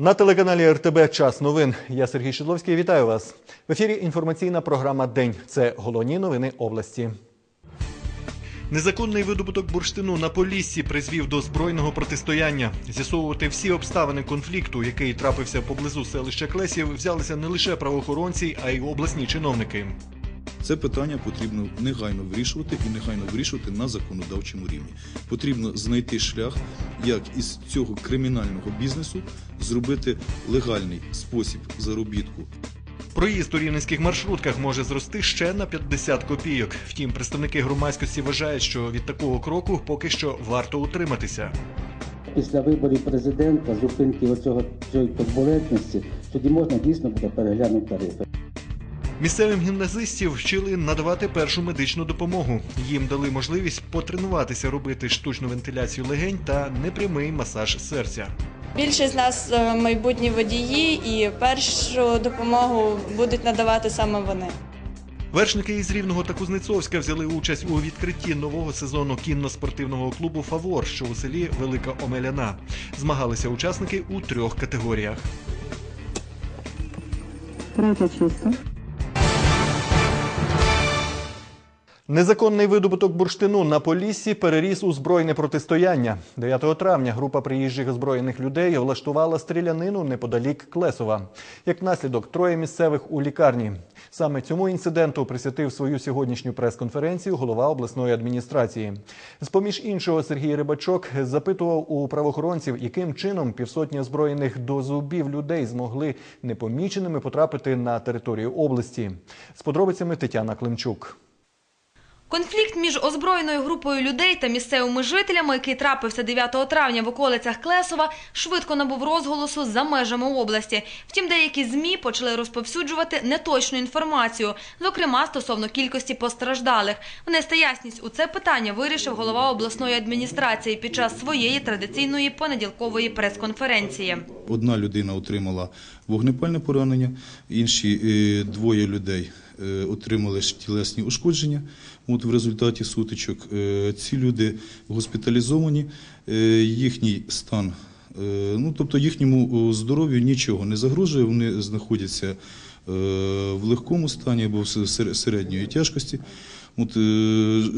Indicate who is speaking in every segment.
Speaker 1: На телеканалі РТБ Час новин. Я Сергій Шидловський. Вітаю вас. В ефірі інформаційна програма День. Це головні новини області. Незаконний видобуток бурштину на Поліссі призвів до збройного протистояння. З'ясовувати всі обставини конфлікту, який трапився поблизу селища Клесів, взялися не лише правоохоронці, а й обласні чиновники.
Speaker 2: Це питання потрібно негайно вирішувати і негайно вирішувати на законодавчому рівні. Потрібно знайти шлях, як із цього кримінального бізнесу зробити легальний спосіб заробітку.
Speaker 1: Проїзд у рівненських маршрутках може зрости ще на 50 копійок. Втім, представники громадськості вважають, що від такого кроку поки що варто утриматися.
Speaker 3: Після виборів президента, зупинки оцього цієї турбулентності, тоді можна дійсно буде переглянути тарифи.
Speaker 1: Місцевим гімназистів вчили надавати першу медичну допомогу. Їм дали можливість потренуватися робити штучну вентиляцію легень та непрямий масаж серця.
Speaker 4: Більшість з нас е, майбутні водії, і першу допомогу будуть надавати саме вони.
Speaker 1: Вершники із Рівного та Кузнецовська взяли участь у відкритті нового сезону кінно-спортивного клубу Фавор, що у селі Велика Омеляна. Змагалися учасники у трьох категоріях.
Speaker 5: Третя чисто.
Speaker 1: Незаконний видобуток бурштину на Поліссі переріс у збройне протистояння. 9 травня група приїжджих озброєних людей влаштувала стрілянину неподалік Клесова. Як наслідок, троє місцевих у лікарні. Саме цьому інциденту присвятив свою сьогоднішню прес-конференцію голова обласної адміністрації. З-поміж іншого, Сергій Рибачок запитував у правоохоронців, яким чином півсотні озброєних до зубів людей змогли непоміченими потрапити на територію області. З подробицями Тетяна Климчук.
Speaker 6: Конфлікт між озброєною групою людей та місцевими жителями, який трапився 9 травня в околицях Клесова, швидко набув розголосу за межами області. Втім, деякі ЗМІ почали розповсюджувати неточну інформацію, зокрема стосовно кількості постраждалих. Внести ясність у це питання вирішив голова обласної адміністрації під час своєї традиційної понеділкової прес-конференції.
Speaker 2: Одна людина отримала вогнепальне поранення, інші е, двоє людей е, отримали тілесні ушкодження. От в результаті сутичок Е, ці люди госпіталізовані, е, їхній стан, е, ну тобто їхньому здоров'ю нічого не загрожує. Вони знаходяться в легкому стані або в сер- середньої тяжкості. От,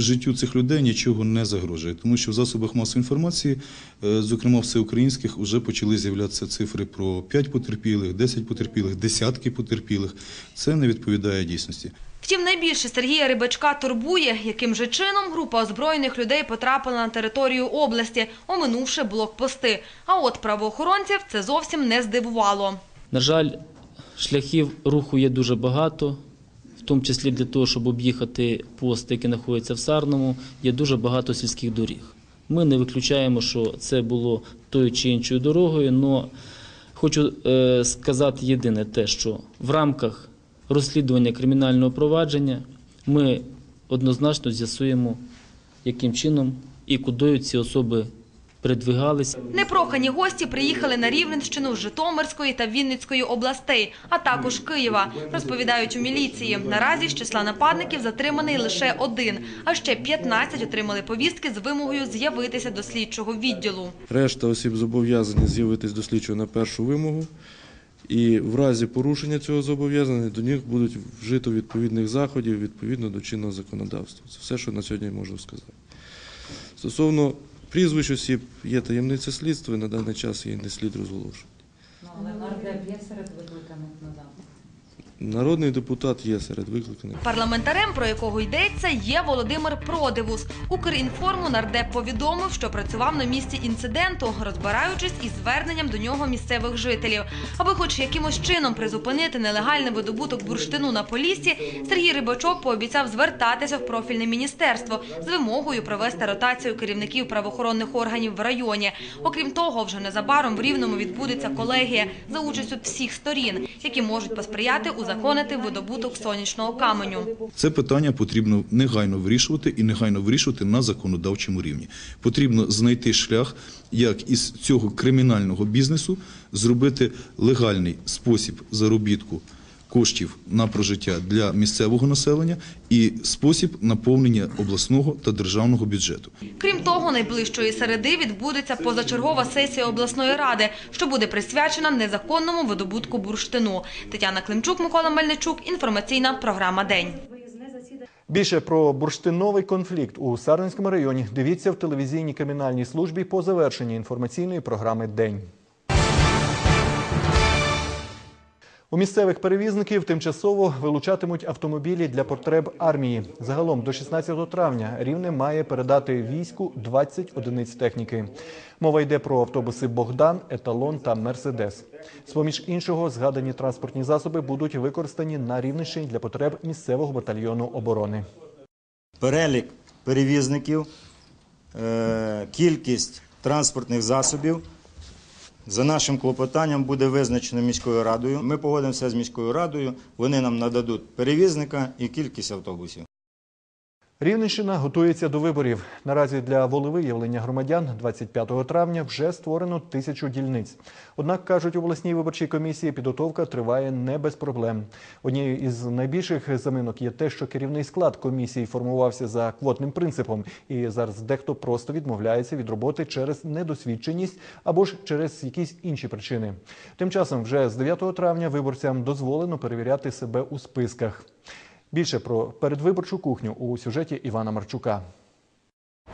Speaker 2: життю цих людей нічого не загрожує, тому що в засобах масової інформації, зокрема всеукраїнських, вже почали з'являтися цифри про 5 потерпілих, 10 потерпілих, десятки потерпілих. Це не відповідає дійсності.
Speaker 6: Втім, найбільше Сергія Рибачка турбує, яким же чином група озброєних людей потрапила на територію області, оминувши блокпости. А от правоохоронців це зовсім не здивувало.
Speaker 7: На жаль, шляхів руху є дуже багато, в тому числі для того, щоб об'їхати пост, який знаходиться в Сарному, є дуже багато сільських доріг. Ми не виключаємо, що це було тою чи іншою дорогою, але хочу е, сказати єдине те, що в рамках розслідування кримінального провадження ми однозначно з'ясуємо, яким чином і кудою ці особи передвигалися.
Speaker 6: Непрохані гості приїхали на Рівненщину з Житомирської та Вінницької областей, а також Києва. Розповідають у міліції. Наразі з числа нападників затриманий лише один, а ще 15 отримали повістки з вимогою з'явитися до слідчого відділу.
Speaker 8: Решта осіб зобов'язані з'явитись до слідчого на першу вимогу, і в разі порушення цього зобов'язання до них будуть вжито відповідних заходів відповідно до чинного законодавства. Це все, що на сьогодні можу сказати. Стосовно прізвищ осіб, є таємниця слідства, і на даний час її не слід розголошувати. Народний депутат є серед викликаних.
Speaker 6: Парламентарем, про якого йдеться, є Володимир Продивус. Укрінформу нардеп повідомив, що працював на місці інциденту, розбираючись із зверненням до нього місцевих жителів. Аби хоч якимось чином призупинити нелегальний видобуток бурштину на Поліссі, Сергій Рибачок пообіцяв звертатися в профільне міністерство з вимогою провести ротацію керівників правоохоронних органів в районі. Окрім того, вже незабаром в Рівному відбудеться колегія за участю всіх сторін, які можуть посприяти узаконити видобуток сонячного каменю.
Speaker 2: Це питання потрібно негайно вирішувати і негайно вирішувати на законодавчому рівні. Потрібно знайти шлях, як із цього кримінального бізнесу зробити легальний спосіб заробітку коштів на прожиття для місцевого населення і спосіб наповнення обласного та державного бюджету.
Speaker 6: Крім того, найближчої середи відбудеться позачергова сесія обласної ради, що буде присвячена незаконному видобутку бурштину. Тетяна Климчук, Микола Мельничук. Інформаційна програма День.
Speaker 1: Більше про бурштиновий конфлікт у Сарненському районі дивіться в телевізійній кримінальній службі по завершенні інформаційної програми День. У місцевих перевізників тимчасово вилучатимуть автомобілі для потреб армії. Загалом до 16 травня Рівне має передати війську 20 одиниць техніки. Мова йде про автобуси Богдан, Еталон та Мерседес. З-поміж іншого, згадані транспортні засоби будуть використані на Рівненщині для потреб місцевого батальйону оборони.
Speaker 5: перелік перевізників, е, кількість транспортних засобів за нашим клопотанням буде визначено міською радою. Ми погодимося з міською радою. Вони нам нададуть перевізника і кількість автобусів.
Speaker 1: Рівненщина готується до виборів. Наразі для волевиявлення громадян 25 травня вже створено тисячу дільниць. Однак, кажуть, у обласній виборчій комісії підготовка триває не без проблем. Однією із найбільших заминок є те, що керівний склад комісії формувався за квотним принципом, і зараз дехто просто відмовляється від роботи через недосвідченість або ж через якісь інші причини. Тим часом, вже з 9 травня виборцям дозволено перевіряти себе у списках. Більше про передвиборчу кухню у сюжеті Івана Марчука.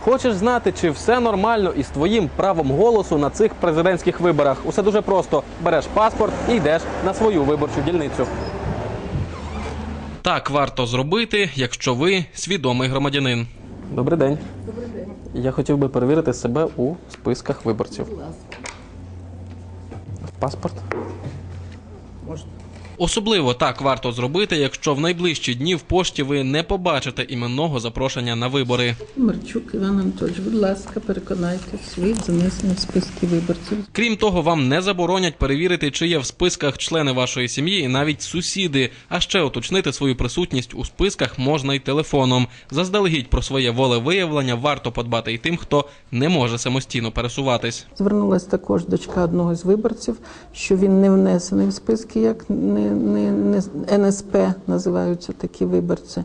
Speaker 9: Хочеш знати, чи все нормально із твоїм правом голосу на цих президентських виборах? Усе дуже просто: береш паспорт і йдеш на свою виборчу дільницю.
Speaker 10: Так варто зробити, якщо ви свідомий громадянин.
Speaker 9: Добрий день. Добрий день. Я хотів би перевірити себе у списках виборців. Паспорт.
Speaker 10: Особливо так варто зробити, якщо в найближчі дні в пошті ви не побачите іменного запрошення на вибори.
Speaker 11: Марчук Іван Анатольович, будь ласка, переконайтесь, ви занесені в списки виборців.
Speaker 10: Крім того, вам не заборонять перевірити, чи є в списках члени вашої сім'ї і навіть сусіди. А ще уточнити свою присутність у списках можна й телефоном. Заздалегідь про своє волевиявлення варто подбати й тим, хто не може самостійно пересуватись.
Speaker 11: Звернулася також дочка одного з виборців, що він не внесений в списки, як не, не, не НСП називаються такі виборці.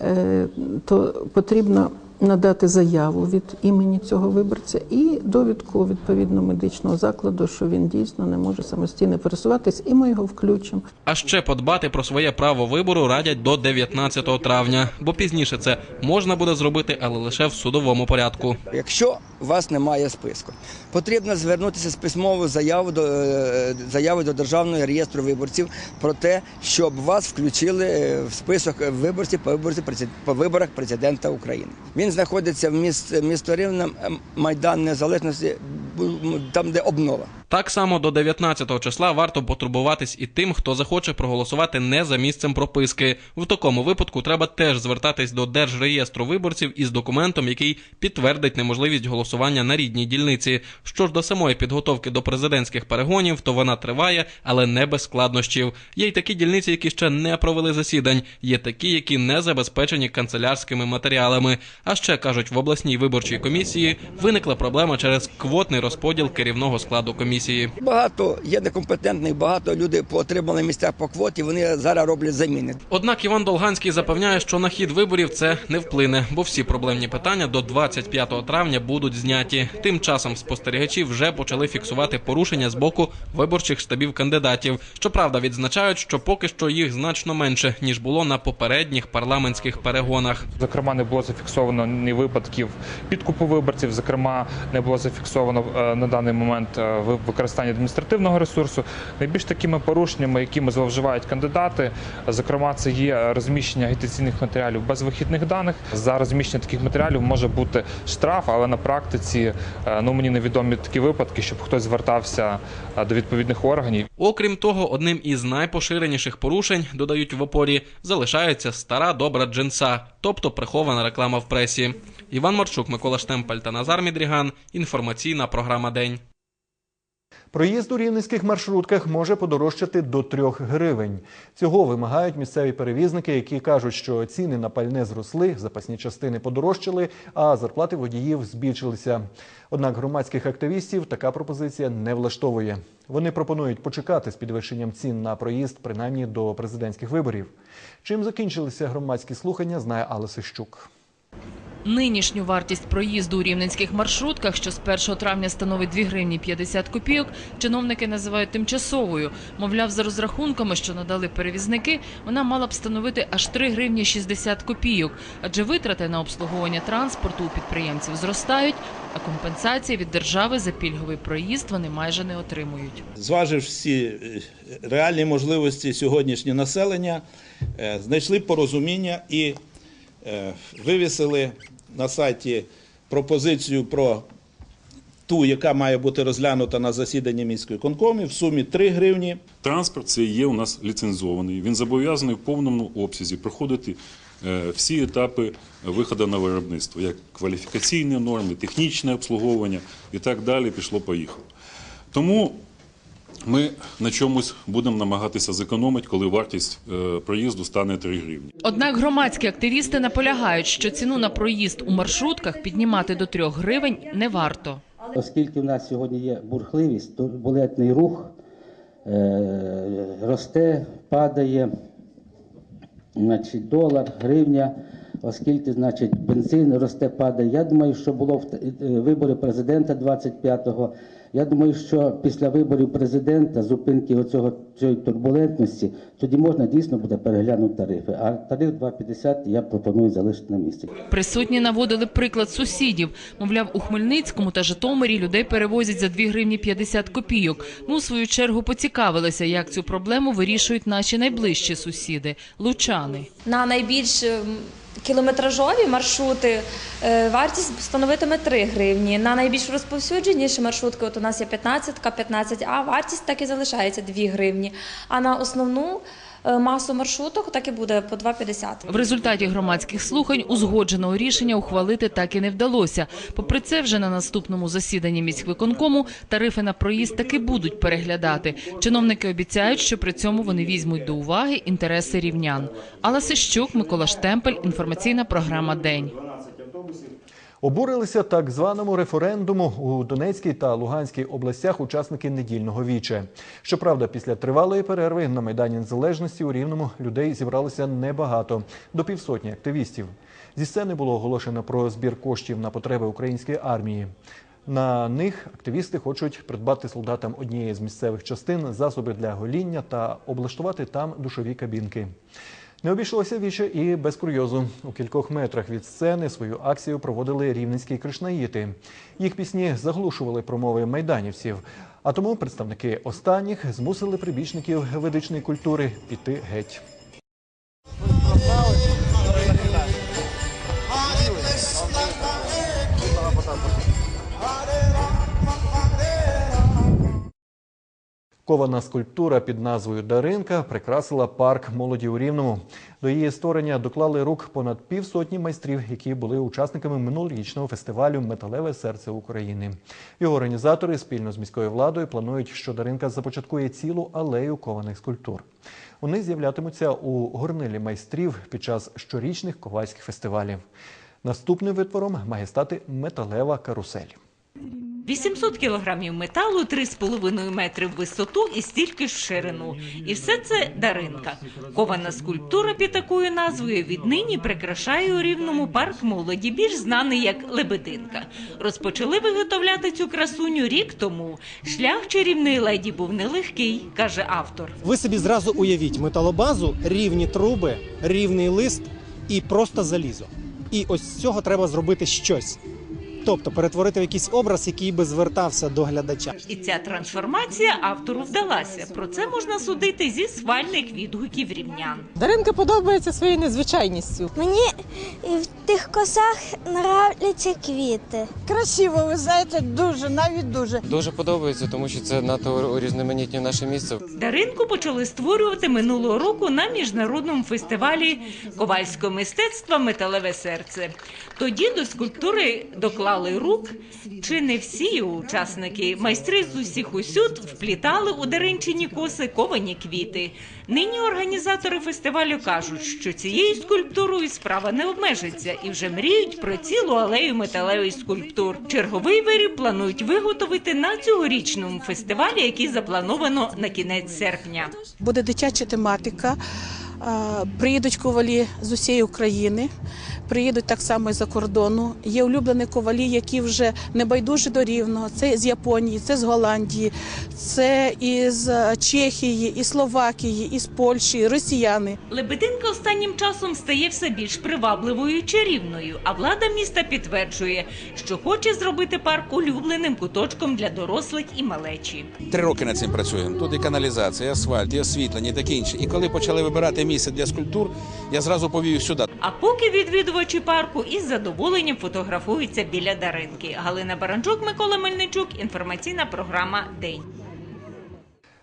Speaker 11: Е, то потрібно надати заяву від імені цього виборця і довідку відповідно медичного закладу, що він дійсно не може самостійно пересуватись, і ми його включимо.
Speaker 10: А ще подбати про своє право вибору радять до 19 травня, бо пізніше це можна буде зробити, але лише в судовому порядку.
Speaker 12: Якщо у вас немає списку, потрібно звернутися з письмовою заявою до е, заявою до державного реєстру виборців про те, щоб вас включили е, в список виборців по виборці по виборах президента України. Він знаходиться в міст, місто Рівне, майдан незалежності, там де обнова.
Speaker 10: Так само до 19 числа варто потурбуватись і тим, хто захоче проголосувати не за місцем прописки. В такому випадку треба теж звертатись до Держреєстру виборців із документом, який підтвердить неможливість голосування на рідній дільниці. Що ж до самої підготовки до президентських перегонів, то вона триває, але не без складнощів. Є й такі дільниці, які ще не провели засідань. Є такі, які не забезпечені канцелярськими матеріалами. А ще кажуть, в обласній виборчій комісії виникла проблема через квотний розподіл керівного складу комісії.
Speaker 12: Багато є некомпетентних, багато людей отримали місця по квоті. Вони зараз роблять заміни.
Speaker 10: Однак Іван Долганський запевняє, що на хід виборів це не вплине, бо всі проблемні питання до 25 травня будуть зняті. Тим часом спостерігачі вже почали фіксувати порушення з боку виборчих штабів кандидатів. Щоправда, відзначають, що поки що їх значно менше ніж було на попередніх парламентських перегонах.
Speaker 13: Зокрема, не було зафіксовано ні випадків підкупу виборців. Зокрема, не було зафіксовано е, на даний момент е, ви- використання адміністративного ресурсу. Найбільш такими порушеннями, якими зловживають кандидати, зокрема, це є розміщення агітаційних матеріалів без вихідних даних. За розміщення таких матеріалів може бути штраф, але на практиці е, ну мені невідомі такі випадки, щоб хтось звертався е, до відповідних органів.
Speaker 10: Окрім того, одним із найпоширеніших порушень, додають в опорі, залишається стара добра джинса, тобто прихована реклама в пресі. Іван Марчук, Микола Штемпель та Назар Мідріган. Інформаційна програма День.
Speaker 1: Проїзд у рівненських маршрутках може подорожчати до 3 гривень. Цього вимагають місцеві перевізники, які кажуть, що ціни на пальне зросли, запасні частини подорожчали, а зарплати водіїв збільшилися. Однак громадських активістів така пропозиція не влаштовує. Вони пропонують почекати з підвищенням цін на проїзд принаймні до президентських виборів. Чим закінчилися громадські слухання, знає Алла Сищук.
Speaker 14: Нинішню вартість проїзду у рівненських маршрутках, що з 1 травня становить 2 гривні 50 копійок, чиновники називають тимчасовою. Мовляв, за розрахунками, що надали перевізники, вона мала б становити аж 3 гривні 60 копійок, адже витрати на обслуговування транспорту у підприємців зростають, а компенсації від держави за пільговий проїзд вони майже не отримують.
Speaker 15: зваживши всі е, реальні можливості сьогоднішнього населення, е, знайшли порозуміння і е, вивісили на сайті пропозицію про ту, яка має бути розглянута на засіданні міської конкомі в сумі 3 гривні.
Speaker 16: Транспорт це є у нас ліцензований. Він зобов'язаний в повному обсязі проходити е, всі етапи виходу на виробництво, як кваліфікаційні норми, технічне обслуговування і так далі. Пішло поїхало. Тому ми на чомусь будемо намагатися зекономити, коли вартість е, проїзду стане 3 гривні.
Speaker 14: Однак громадські активісти наполягають, що ціну на проїзд у маршрутках піднімати до 3 гривень не варто.
Speaker 3: Оскільки в нас сьогодні є бурхливість, турбулентний рух е, росте, падає, значить, долар, гривня, оскільки значить, бензин росте, падає. Я думаю, що було е, вибори президента 25-го. Я думаю, що після виборів президента, зупинки оцього цієї турбулентності, тоді можна дійсно буде переглянути тарифи. А тариф 2,50 я пропоную залишити на місці.
Speaker 14: Присутні наводили приклад сусідів. Мовляв, у Хмельницькому та Житомирі людей перевозять за 2 гривні 50 копійок. Ми у свою чергу поцікавилися, як цю проблему вирішують наші найближчі сусіди – лучани.
Speaker 17: На найбільш ем, кілометражові маршрути е, вартість становитиме 3 гривні. На найбільш розповсюдженіші маршрутки, от у нас є 15, 15, а вартість так і залишається 2 гривні. А на основну масу маршруток так і буде по 2,50.
Speaker 14: В результаті громадських слухань узгодженого рішення ухвалити так і не вдалося. Попри це, вже на наступному засіданні міськвиконкому тарифи на проїзд таки будуть переглядати. Чиновники обіцяють, що при цьому вони візьмуть до уваги інтереси рівнян. Алла Сищук, Микола Штемпель, інформаційна програма День.
Speaker 1: Обурилися так званому референдуму у Донецькій та Луганській областях учасники недільного віче. Щоправда, після тривалої перерви на Майдані Незалежності у Рівному людей зібралося небагато до півсотні активістів. Зі сцени було оголошено про збір коштів на потреби української армії. На них активісти хочуть придбати солдатам однієї з місцевих частин засоби для гоління та облаштувати там душові кабінки. Не обійшлося віче і без курйозу. У кількох метрах від сцени свою акцію проводили рівненські кришнаїти. Їх пісні заглушували промови майданівців. А тому представники останніх змусили прибічників ведичної культури піти геть. Кована скульптура під назвою Даринка прикрасила парк молоді у Рівному. До її створення доклали рук понад півсотні майстрів, які були учасниками минулорічного фестивалю Металеве серце України. Його організатори спільно з міською владою планують, що Даринка започаткує цілу алею кованих скульптур. Вони з'являтимуться у горнилі майстрів під час щорічних ковальських фестивалів. Наступним витвором має стати металева карусель.
Speaker 18: 800 кілограмів металу, 3,5 метри в висоту і стільки ж в ширину. І все це даринка. Кована скульптура під такою назвою віднині прикрашає у рівному парк молоді, більш знаний як Лебединка. Розпочали виготовляти цю красуню рік тому. Шлях чарівної леді був нелегкий, каже автор.
Speaker 19: Ви собі зразу уявіть металобазу, рівні труби, рівний лист і просто залізо. І ось з цього треба зробити щось. Тобто перетворити в якийсь образ, який би звертався до глядача.
Speaker 18: І ця трансформація автору вдалася. Про це можна судити зі свальних відгуків рівнян.
Speaker 20: Даринка подобається своєю незвичайністю.
Speaker 21: Мені в тих косах нравляться квіти.
Speaker 20: Красиво, ви знаєте, дуже, навіть дуже.
Speaker 22: Дуже подобається, тому що це надто урізноманітнє наше місце.
Speaker 18: Даринку почали створювати минулого року на міжнародному фестивалі ковальського мистецтва Металеве серце. Тоді до скульптури доклали тривалий рук, чи не всі учасники, майстри з усіх усюд вплітали у Даринчині коси ковані квіти. Нині організатори фестивалю кажуть, що цією скульптурою справа не обмежиться і вже мріють про цілу алею металевих скульптур. Черговий виріб планують виготовити на цьогорічному фестивалі, який заплановано на кінець серпня.
Speaker 23: Буде дитяча тематика. Приїдуть ковалі з усієї України, приїдуть так само і за кордону. Є улюблені ковалі, які вже не байдужі до рівного. Це з Японії, це з Голландії, це із е, Чехії, із Словакії, із Польщі, росіяни.
Speaker 18: Лебединка останнім часом стає все більш привабливою і чарівною, а влада міста підтверджує, що хоче зробити парк улюбленим куточком для дорослих і малечі.
Speaker 24: Три роки над цим працюємо. Тут і каналізація, і асфальт, і освітлення, і таке інше. І коли почали вибирати місце для скульптур, я зразу повів сюди.
Speaker 18: А поки відвідувачі парку із задоволенням фотографуються біля даринки. Галина Баранчук, Микола Мельничук. Інформаційна програма День.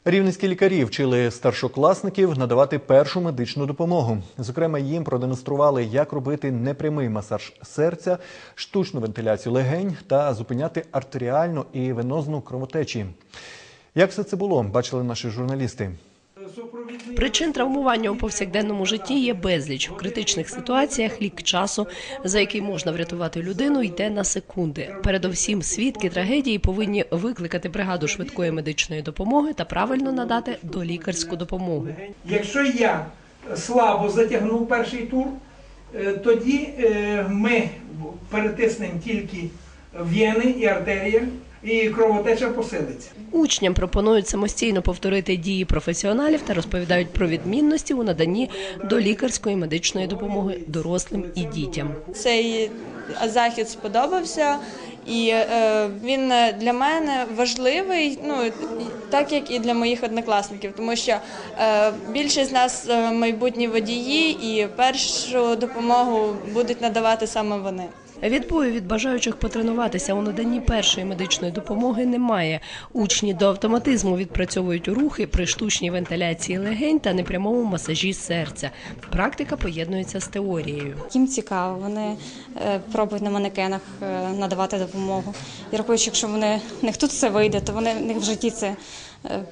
Speaker 1: Рівненські лікарі вчили старшокласників надавати першу медичну допомогу. Зокрема, їм продемонстрували, як робити непрямий масаж серця, штучну вентиляцію легень та зупиняти артеріальну і венозну кровотечі. Як все це було, бачили наші журналісти.
Speaker 25: Причин травмування у повсякденному житті є безліч. В критичних ситуаціях лік часу, за який можна врятувати людину, йде на секунди. Передовсім свідки трагедії повинні викликати бригаду швидкої медичної допомоги та правильно надати долікарську допомогу.
Speaker 26: Якщо я слабо затягнув перший тур, е, тоді е, ми перетиснемо тільки вени і артерія, і кровотеча посилиться.
Speaker 25: Учням пропонують самостійно повторити дії професіоналів та розповідають про відмінності у наданні долікарської медичної допомоги дорослим і дітям.
Speaker 27: Цей захід сподобався, і е, він для мене важливий, ну так як і для моїх однокласників, тому що е, більшість з нас е, майбутні водії, і першу допомогу будуть надавати саме вони.
Speaker 25: Відбою від бажаючих потренуватися у наданні першої медичної допомоги немає. Учні до автоматизму відпрацьовують рухи при штучній вентиляції легень та непрямому масажі серця. Практика поєднується з теорією.
Speaker 28: Їм цікаво, вони е, пробують на манекенах е, надавати допомогу. І рахую, що якщо вони в них тут все вийде, то вони в них в житті це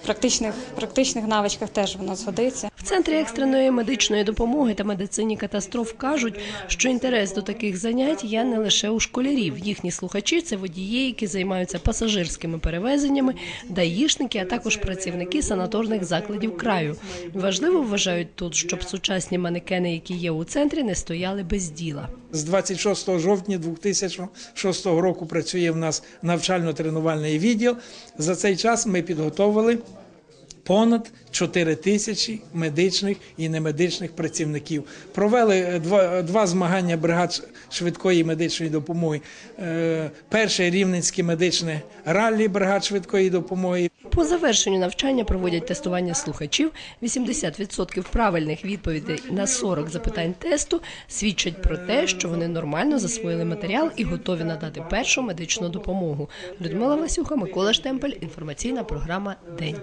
Speaker 28: практичних практичних навичках теж воно згодиться.
Speaker 25: В центрі екстреної медичної допомоги та медицині катастроф кажуть, що інтерес до таких занять є не лише у школярів. Їхні слухачі це водії, які займаються пасажирськими перевезеннями, даїшники, а також працівники санаторних закладів краю. Важливо вважають тут, щоб сучасні манекени, які є у центрі, не стояли без діла.
Speaker 26: З 26 жовтня 2006 року працює в нас навчально-тренувальний відділ. За цей час ми підготовили понад 4 тисячі медичних і немедичних працівників. Провели е, два, два змагання бригад швидкої медичної допомоги. Е, Перше рівненське медичне раллі бригад швидкої допомоги.
Speaker 25: По завершенню навчання проводять тестування слухачів. 80% правильних відповідей на 40 запитань тесту свідчать про те, що вони нормально засвоїли матеріал і готові надати першу медичну допомогу. Людмила Васюха, Микола Штемпель. Інформаційна програма День.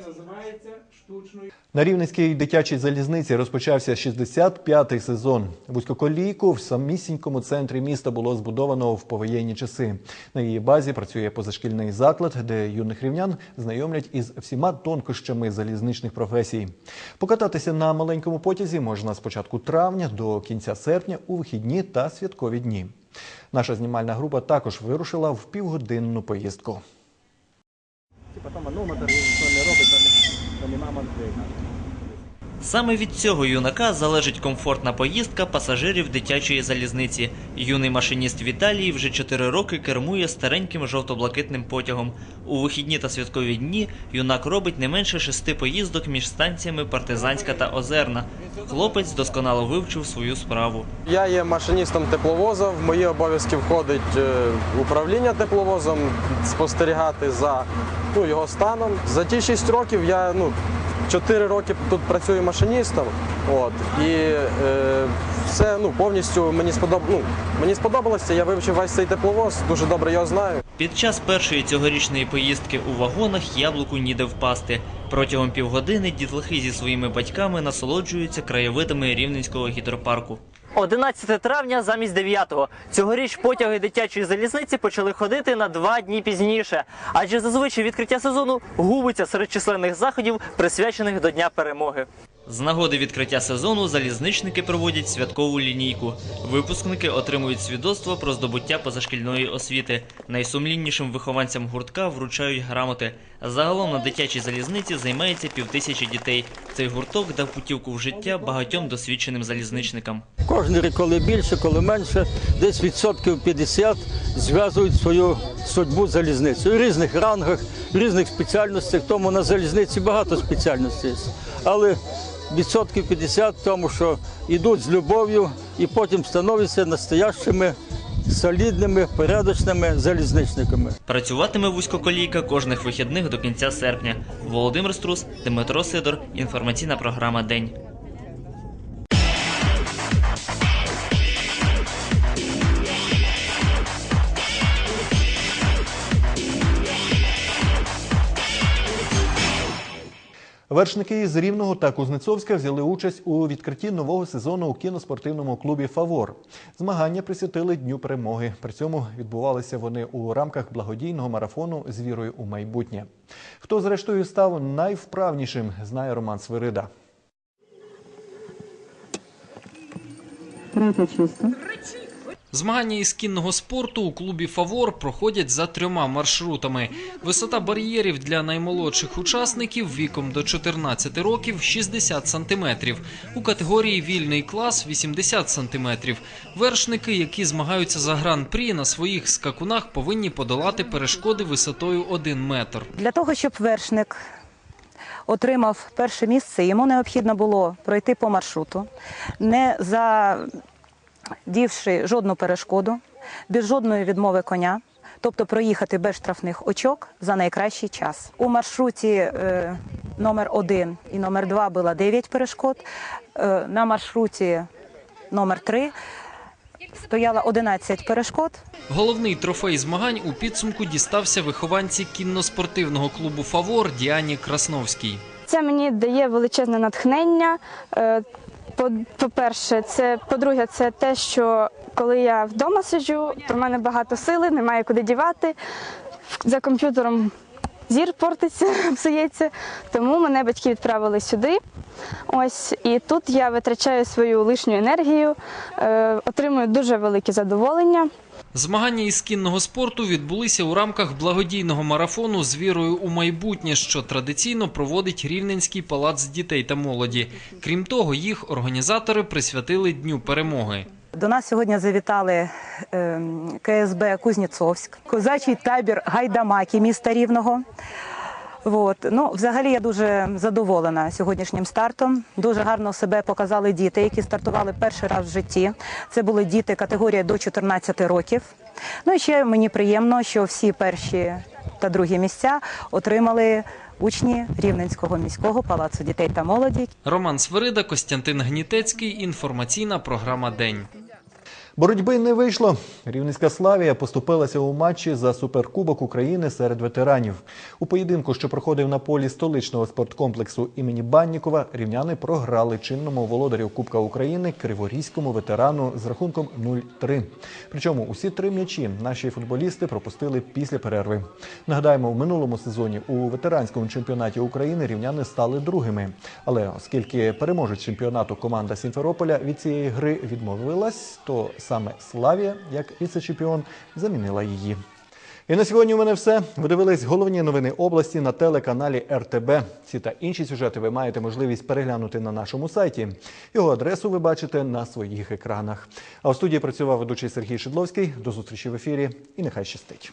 Speaker 1: На Рівненській дитячій залізниці розпочався 65-й сезон. Вузькоколійку в самісінькому центрі міста було збудовано в повоєнні часи. На її базі працює позашкільний заклад, де юних рівнян знайомлять із всіма тонкощами залізничних професій. Покататися на маленькому потязі можна з початку травня до кінця серпня у вихідні та святкові дні. Наша знімальна група також вирушила в півгодинну поїздку.
Speaker 29: 你慢慢的吗 Саме від цього юнака залежить комфортна поїздка пасажирів дитячої залізниці. Юний машиніст Віталій вже 4 роки кермує стареньким жовто-блакитним потягом. У вихідні та святкові дні юнак робить не менше шести поїздок між станціями Партизанська та Озерна. Хлопець досконало вивчив свою справу.
Speaker 30: Я є машиністом тепловоза. В мої обов'язки входить е, управління тепловозом, спостерігати за ну, його станом. За ті 6 років я ну, 4 роки тут працюю машиністом. От, і е, все ну, повністю мені, сподоб... ну, мені сподобалося. Я вивчив весь цей тепловоз, дуже добре його знаю.
Speaker 29: Під час першої цьогорічної поїздки у вагонах яблуку ніде впасти. Протягом півгодини дітлахи зі своїми батьками насолоджуються краєвидами рівненського гідропарку. 11 травня замість 9-го. Цьогоріч потяги дитячої залізниці почали ходити на два дні пізніше, адже зазвичай відкриття сезону губиться серед численних заходів, присвячених до Дня перемоги. З нагоди відкриття сезону залізничники проводять святкову лінійку. Випускники отримують свідоцтво про здобуття позашкільної освіти. Найсумліннішим вихованцям гуртка вручають грамоти. Загалом на дитячій залізниці займається півтисячі дітей. Цей гурток дав путівку в життя багатьом досвідченим залізничникам.
Speaker 11: Кожен рік, коли більше, коли менше, десь відсотків 50 зв'язують свою судьбу з залізницею. У різних рангах, в різних спеціальностях, тому на залізниці багато спеціальностей. Але відсотків 50 в тому, що йдуть з любов'ю і потім становляться настоящими солідними, порядочними залізничниками.
Speaker 29: Працюватиме вузькоколійка кожних вихідних до кінця серпня. Володимир Струс, Дмитро Сидор. Інформаційна програма День.
Speaker 1: Вершники з Рівного та Кузнецовська взяли участь у відкритті нового сезону у кіноспортивному клубі Фавор. Змагання присвятили Дню перемоги. При цьому відбувалися вони у рамках благодійного марафону з вірою у майбутнє. Хто зрештою став найвправнішим, знає Роман Свирида.
Speaker 31: Третя чисто.
Speaker 32: Змагання із кінного спорту у клубі Фавор проходять за трьома маршрутами. Висота бар'єрів для наймолодших учасників віком до 14 років 60 сантиметрів. У категорії вільний клас 80 сантиметрів. Вершники, які змагаються за гран-прі, на своїх скакунах повинні подолати перешкоди висотою 1 метр.
Speaker 33: Для того, щоб вершник отримав перше місце, йому необхідно було пройти по маршруту, не задівши жодну перешкоду, без жодної відмови коня. Тобто проїхати без штрафних очок за найкращий час. У маршруті е, номер 1 і номер 2 було 9 перешкод. Е, на маршруті номер 3 стояло 11 перешкод.
Speaker 32: Головний трофей змагань у підсумку дістався вихованці кінно-спортивного клубу Фавор Діані Красновській.
Speaker 31: Це мені дає величезне натхнення. По- По-перше, це по-друге, це те, що коли я вдома сиджу, то в мене багато сили, немає куди дівати. За комп'ютером зір портиться, псується. Тому мене батьки відправили сюди. Ось і тут я витрачаю свою лишню енергію, е, отримую дуже велике задоволення.
Speaker 32: Змагання із кінного спорту відбулися у рамках благодійного марафону з вірою у майбутнє, що традиційно проводить Рівненський палац дітей та молоді. Крім того, їх організатори присвятили Дню перемоги.
Speaker 33: До нас сьогодні завітали ем, КСБ Кузнєцовськ, козачий табір Гайдамаки міста Рівного. От. Ну, взагалі я дуже задоволена сьогоднішнім стартом. Дуже гарно себе показали діти, які стартували перший раз в житті. Це були діти категорії до 14 років. Ну і ще мені приємно, що всі перші та другі місця отримали учні Рівненського міського палацу дітей та молоді.
Speaker 32: Роман Свирида, Костянтин Гнітецький. Інформаційна програма День.
Speaker 1: Боротьби не вийшло. Рівненська Славія поступилася у матчі за суперкубок України серед ветеранів. У поєдинку, що проходив на полі столичного спорткомплексу імені Баннікова, рівняни програли чинному володарю Кубка України криворізькому ветерану з рахунком 0-3. Причому усі три м'ячі наші футболісти пропустили після перерви. Нагадаємо, в минулому сезоні у ветеранському чемпіонаті України рівняни стали другими. Але оскільки переможець чемпіонату команда Сімферополя від цієї гри відмовилась, то саме Славія, як віце-чемпіон, замінила її. І на сьогодні у мене все. Ви дивились головні новини області на телеканалі РТБ. Ці та інші сюжети ви маєте можливість переглянути на нашому сайті. Його адресу ви бачите на своїх екранах. А у студії працював ведучий Сергій Шидловський. До зустрічі в ефірі і нехай щастить.